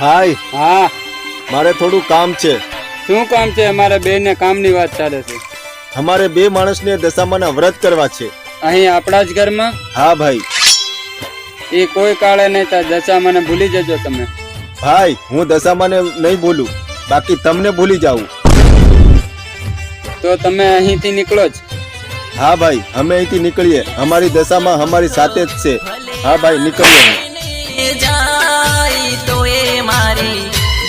ભાઈ હા. મારે થોડું કામ છે. શું કામ છે? અમારે બે ને કામની વાત ચાલે છે. અમારે બે માણસને દશામાના વ્રત કરવા છે. અહીં આપણા જ ઘરમાં? હા ભાઈ. એ કોઈ કાળે નહીં થાય દશા મને ભૂલી જજો તમે. ભાઈ હું દશામાને નહીં ભૂલું. બાકી તમને ભૂલી જાઉં. તો તમે અહીંથી નીકળો જ. હા ભાઈ અમે અહીંથી નીકળીએ. અમારી દશામાં અમારી સાથે જ છે. હા ભાઈ નીકળીએ.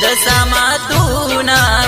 દશામાં તું ના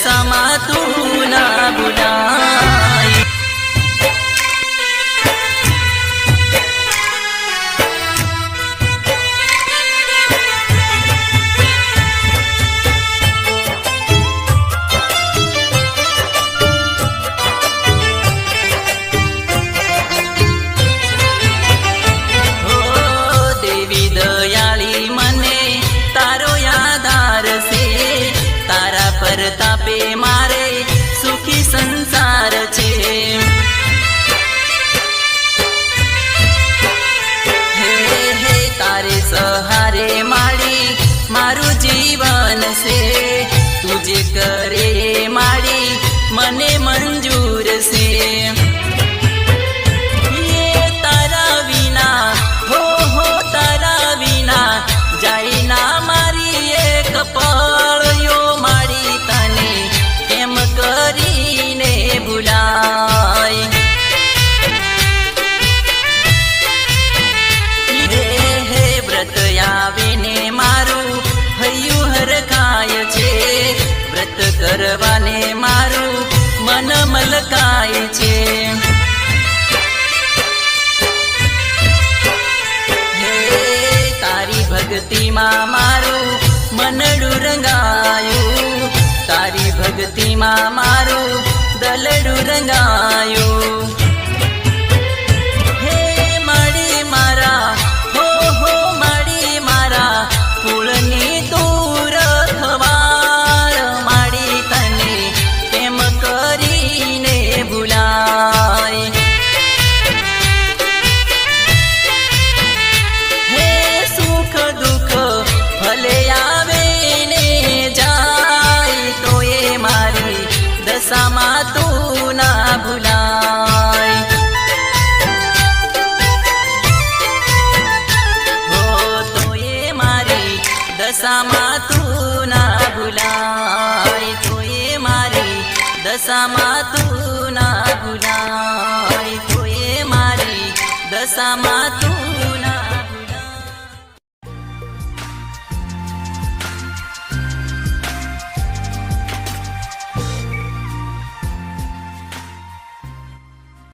દશામાં તું ના ભૂલાય તું કરવાને મારું મન મલકાય છે. તારી ભક્તિમાં મારું મનડું રંગાયું તારી ભક્તિમાં મારું દલડું રંગાયું દશામાં તું ના ભૂલાય તો એ મારી દશામાં તું ના ભૂલાય તો એ મારી દશામાં તું